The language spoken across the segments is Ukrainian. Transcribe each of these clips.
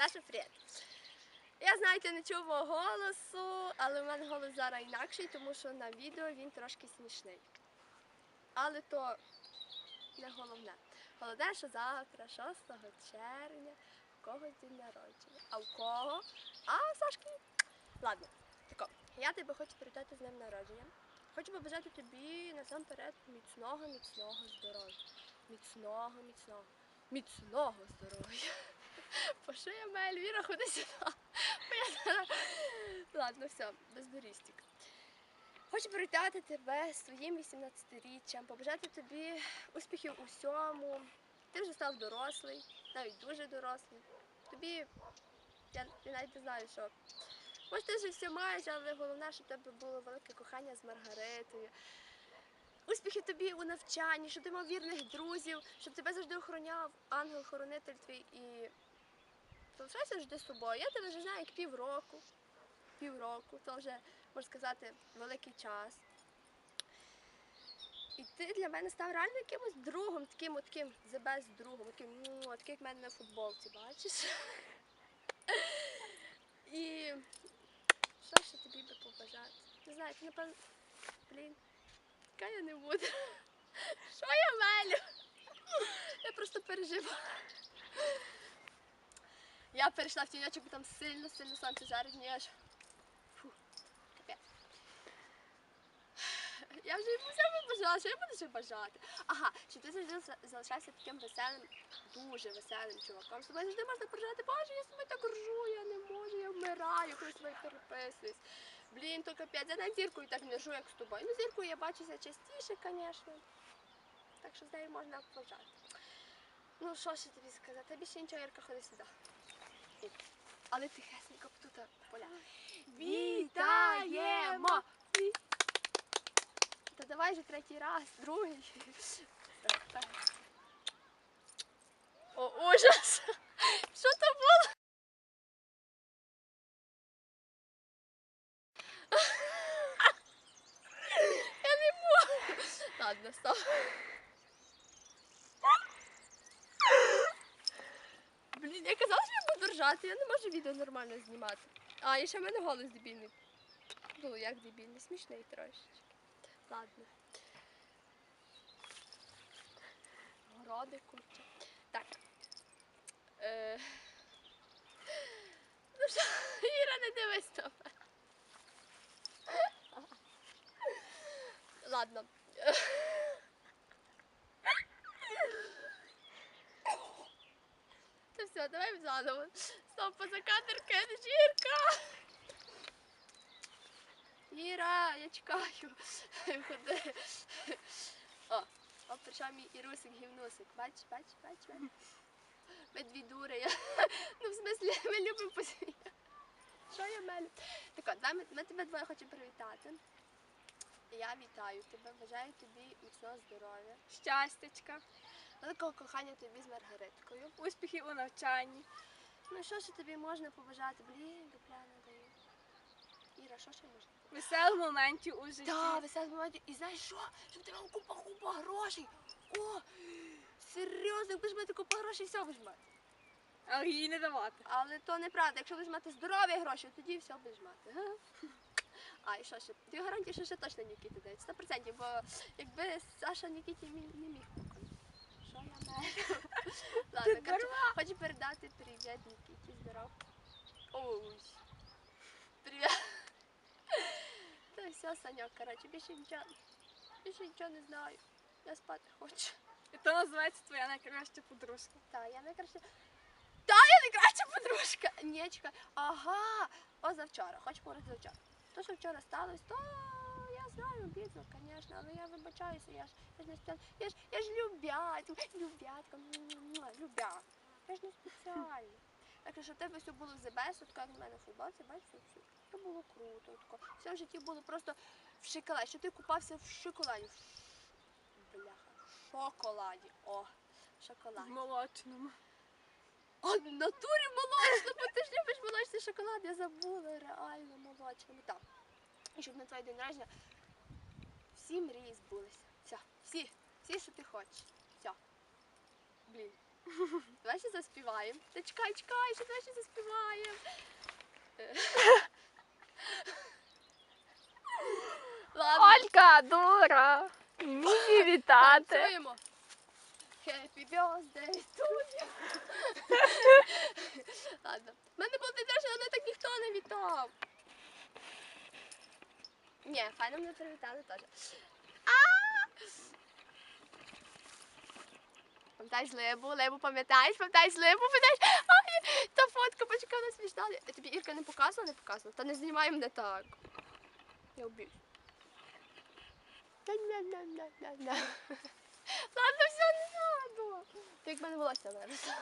Саша, привіт. Я знаю, ти не чув мого голосу, але в мене голос зараз інакший, тому що на відео він трошки смішний. Але то не головне. Головне, що завтра, 6 червня, в когось день народження. А в кого? А в Сашки. Ладно, тако, я тебе хочу привітати з днем народження. Хочу побажати тобі насамперед міцного, міцного здоров'я. Міцного, міцного, міцного здоров'я. По що я маю Ельвіра, ходи сюди. Ладно, все, без дорістік. Хочу привітати тебе своїм 18-річчям, побажати тобі успіхів у всьому. Ти вже став дорослий, навіть дуже дорослий. Тобі, я, я навіть не знаю, що. Може, ти вже все маєш, але головне, щоб в тебе було велике кохання з Маргаритою. Успіхів тобі у навчанні, щоб ти мав вірних друзів, щоб тебе завжди охороняв ангел-хоронитель твій і залишайся завжди з собою. Я тебе вже знаю як півроку. Півроку, то вже, можна сказати, великий час. І ти для мене став реально якимось другом, таким от таким best другом, таким, ну, такий як в мене на футболці, бачиш? І що ще тобі би побажати? Не знаю, ти напевно. Блін, яка я не буду. Що я мелю? Я просто переживаю. Я перейшла в тіньочок, бо там сильно-сильно сонце жарить, мені аж. Фу, капець. Я вже йому все побажала, що я буду ще бажати. Ага, що ти завжди за- залишайся таким веселим, дуже веселим чуваком. З тобою завжди можна поржати, боже, я тобою так ржу, я не можу, я вмираю, коли з тобою переписуюсь. Блін, то капець, я навіть зіркою так не ржу, як з тобою. Ну, зіркою я бачуся частіше, звісно. Так що з нею можна поважати. Ну, що ще тобі сказати? Тобі ще нічого, Ірка, ходи сюди. Але тихесенько тут поля. Вітаємо! Та давай же третій раз, другий. О, ужас! Що то було? Я не можу. Ладно, стоп. Блін, я казала, що я буду ржати, я не можу відео нормально знімати. А, і ще в мене голос дебільний. Ну, як дебільний, смішний трошечки. Ладно. Городи куча. Так. Е... Ну що, Іра, не дивись на мене. Ладно. Та все, давай заново. Стоп, поза кадр кинеш, Ірка! Іра, я чекаю. Ходи. О, о, прийшов мій Ірусик гівнусик. Бач, бач, бач, бач. Ми дві дури. Я... Ну, в смислі, ми любимо посміяти. Що я мелю? Так от, ми, ми тебе двоє хочемо привітати. Я вітаю тебе, бажаю тобі міцного здоров'я, Щастячка, великого кохання тобі з Маргариткою. успіхів у навчанні. Ну що ще тобі можна побажати? Блін, дупля не даю. Іра, що ще можна? Веселих моментів у житті. Так, веселі моменти. І знаєш що? Щоб мав купа купа грошей. О, серйозно, якби ж мати купа грошей, все будеш мати. Але їй не давати. Але то неправда. Якщо будеш мати здорові гроші, тоді все будеш мати. А, і що ще? Ти гарантія, що ще точно Нікіти дають. 100%, бо якби Саша Нікіті не міг поконати. Що я маю? Ладно, Ти коротше, хочу передати привіт Нікіті, здоров. Ой. Привіт. Та все, Саньок, коротше, більше нічого, більше нічого не знаю. Я спати хочу. І то називається твоя найкраща подружка. Та, я найкраща. Та, я найкраща подружка. Ні, чекай. Ага. О, завчора. Хочу поговорити завчора. То, що вчора сталося, то знаю, бідно, звісно, але я вибачаюся, я ж, я ж не спеціально. Я ж, я ж любятка, любятка, муа, любя. Я ж не спеціально. Так що, в тебе все було от як в мене в футболці, бачиш, все, все було круто. Тако. Все в житті було просто в шоколаді, що ти купався в шоколаді. Бляха, в шоколаді. О, в шоколаді. В молочному. А в натурі молочно, бо ти ж любиш молочний шоколад, я забула, реально молочному. Так. І щоб на твій день народження всі мрії збулися. Все, всі, всі, що ти хочеш. Все. Блін. Давай ще заспіваємо. Та чекай, чекай, ще давай ще заспіваємо. Олька, дура! Вмій вітати. танцюємо. Happy birthday to you. Ладно. У мене був день але так ніхто не вітав. Ні, файно мене привітали теж. Пам'ятаєш Лебу? Лебу пам'ятаєш? Пам'ятаєш Лебу? Пам'ятаєш? Ай, та фотка, почекай, вона смішна. Тобі Ірка не показувала, не показувала? Та не знімай мене так. Я вб'юсь. На-на-на-на-на-на. Ладно, все, не надо. Ти як в мене волосся виросло.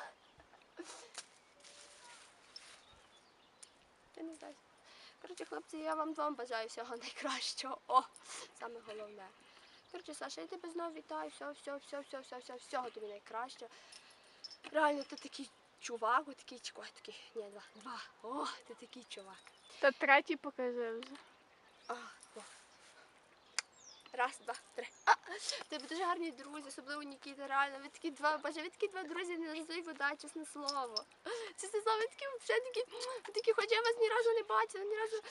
Я не знаю. Коротше, хлопці, я вам двом бажаю всього найкращого. О, саме головне. Коротше, Саша, я тебе знову вітаю. Все, все, все, все, все, все, всього тобі найкращого. Реально, ти такий чувак, от такий чувак, такий. Ні, два. Два. О, ти такий чувак. Та третій покажи вже. О. Раз, два, три. А, тебе дуже гарні друзі, особливо Нікіта, реально. Ви такі два, боже, ви такі два друзі, не завжди вода, чесне слово. Чесне слово, ви такі, вже такі, ви такі, хоч я вас ні разу не бачила, ні разу.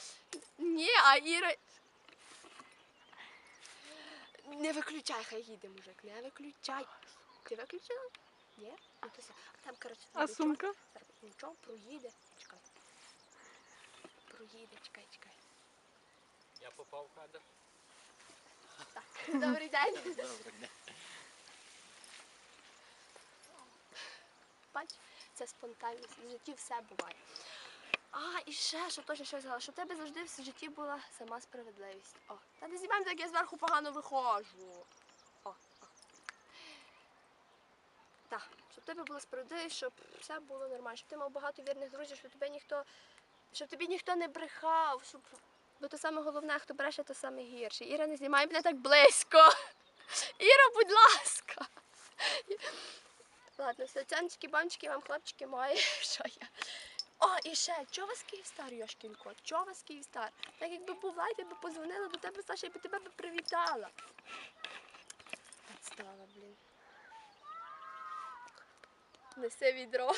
Ні, а Іра. Не виключай, хай їде, мужик, не виключай. Ти виключила? Ні? Ну, то все. А там, коротше, А нічого, сумка? Нічого, проїде. Чекай. Проїде, чекай, чекай. Я попав в кадр. Добрий день. Добре, не. Бач, це спонтанність. В житті все буває. А, і ще, що точно що сказала, що в тебе завжди в житті була сама справедливість. О, та не знімаємо, так я зверху погано виходжу. О, о. Так, щоб в тебе була справедливість, щоб все було нормально, щоб ти мав багато вірних друзів, щоб тебе ніхто, щоб тобі ніхто не брехав, щоб. Бо то саме головне, хто бреше, то саме гірше. Іра, не знімай мене так близько. Іра, будь ласка. Ладно, все, цянчики, банчики, вам хлопчики мої. Що я? О, і ще, чого вас Київстар, Йошкінко? Чого вас Київстар? Так якби був лайк, я би позвонила до тебе, Саша, я би тебе би привітала. Підстава, блін. Несе відро.